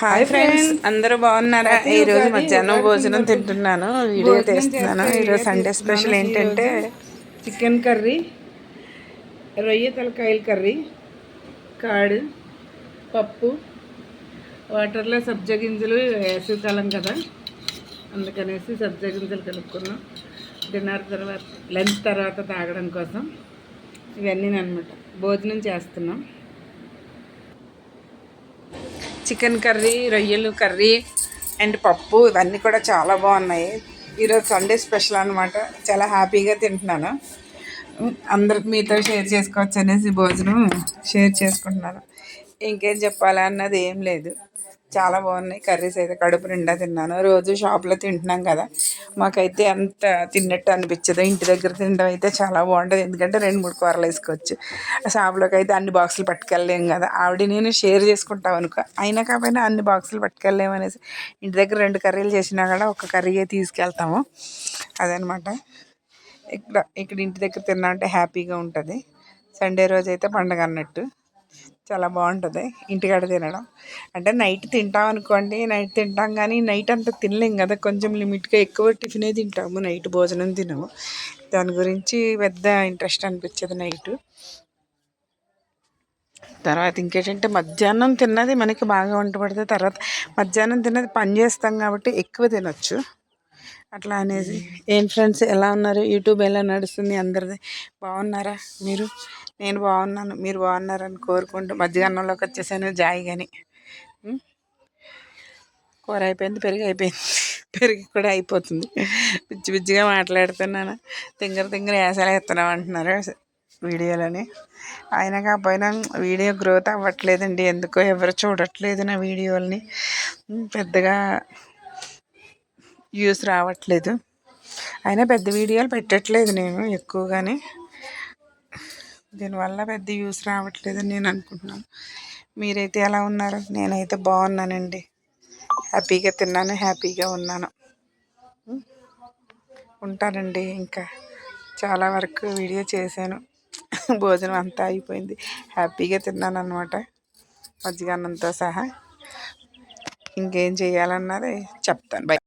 Hi friends అందరూ బాగున్నారా? ఈ రోజు మధ్యాహ్నం భోజనం తింటున్నాను. వీడియో తీస్తున్నాను. ఈరోజు సండే స్పెషల్ ఏంటంటే చికెన్ కర్రీ రొయ్య తలకాయల కర్రీ కాడు పప్పు వాటర్లో సబ్జ గింజలు వేసవికాలం కదా. అందుకనేసి సబ్జ గింజలు కలుపుకున్నాం డిన్నర్ తర్వాత లంచ్ తర్వాత తాగడం కోసం. ఇవన్నీ అనమాట భోజనం చేస్తున్నాం. చికెన్ కర్రీ రొయ్యలు కర్రీ అండ్ పప్పు ఇవన్నీ కూడా చాలా బాగున్నాయి. ఈరోజు సండే స్పెషల్ అనమాట చాలా హ్యాపీగా తింటున్నాను. అందరికి మీతో షేర్ చేసుకోవచ్చు అనేసి భోజనం షేర్ చేసుకుంటున్నాను. ఇంకేం చెప్పాలా అన్నది ఏం లేదు. చాలా బాగున్నాయి. కర్రీస్ అయితే కడుపు నిండా తిన్నాను. రోజు షాప్లో తింటున్నాం కదా. మాకైతే అంత తిన్నట్టు అనిపించదు. ఇంటి దగ్గర తినడం అయితే చాలా బాగుంటుంది. ఎందుకంటే రెండు మూడు కూరలు వేసుకోవచ్చు. షాప్లోకి అయితే అన్ని బాక్సులు పట్టుకెళ్ళలేము కదా. ఆవిడ నేను షేర్ చేసుకుంటాం అనుకో. అయినా కాకపోయినా అన్ని బాక్సులు పట్టుకెళ్ళలేము అనేసి ఇంటి దగ్గర రెండు కర్రీలు చేసినా కూడా ఒక కర్రీయే తీసుకెళ్తాము. అదనమాట. ఇక్కడ ఇక్కడ ఇంటి దగ్గర తిన్నా అంటే హ్యాపీగా ఉంటుంది. సండే రోజు అయితే పండగ అన్నట్టు. చాలా బాగుంటుంది. ఇంటికాడ తినడం. అంటే నైట్ తింటాం అనుకోండి నైట్ తింటాం కానీ నైట్ అంతా తినలేం కదా. కొంచెం లిమిట్గా ఎక్కువ టిఫినే తింటాము నైట్ భోజనం తినము. దాని గురించి పెద్ద ఇంట్రెస్ట్ అనిపించదు నైట్. తర్వాత ఇంకేంటంటే మధ్యాహ్నం తిన్నది మనకి బాగా వంట పడుతుంది. తర్వాత మధ్యాహ్నం తిన్నది పని చేస్తాం కాబట్టి ఎక్కువ తినొచ్చు. అట్లా అనేది ఏం ఫ్రెండ్స్ ఎలా ఉన్నారు? యూట్యూబ్ ఎలా నడుస్తుంది? అందరిది బాగున్నారా మీరు? నేను బాగున్నాను. మీరు బాగున్నారని కోరుకుంటూ మధ్యాహ్నంలోకి వచ్చేసాను జాయి కానీ కూర అయిపోయింది పెరుగు అయిపోయింది. పెరుగు కూడా అయిపోతుంది. పిచ్చి పిచ్చిగా మాట్లాడుతున్నాను. తింగర తింగర వేసాలు ఎత్తున్నాం అంటున్నారు వీడియోలని. అయినా కాకపోయినా వీడియో గ్రోత్ అవ్వట్లేదండి. ఎందుకో ఎవరు చూడట్లేదు నా వీడియోలని. పెద్దగా వ్యూస్ రావట్లేదు. అయినా పెద్ద వీడియోలు పెట్టట్లేదు నేను ఎక్కువగానే. దీనివల్ల పెద్ద యూస్ రావట్లేదని నేను అనుకుంటున్నాను. మీరైతే ఎలా ఉన్నారు? నేనైతే బాగున్నానండి. హ్యాపీగా తిన్నాను హ్యాపీగా ఉన్నాను. ఉంటానండి ఇంకా. చాలా వరకు వీడియో చేశాను. భోజనం అంతా అయిపోయింది. హ్యాపీగా తిన్నాను అనమాట మజ్జిగన్నంతో సహా. ఇంకేం చేయాలన్నది చెప్తాను. బై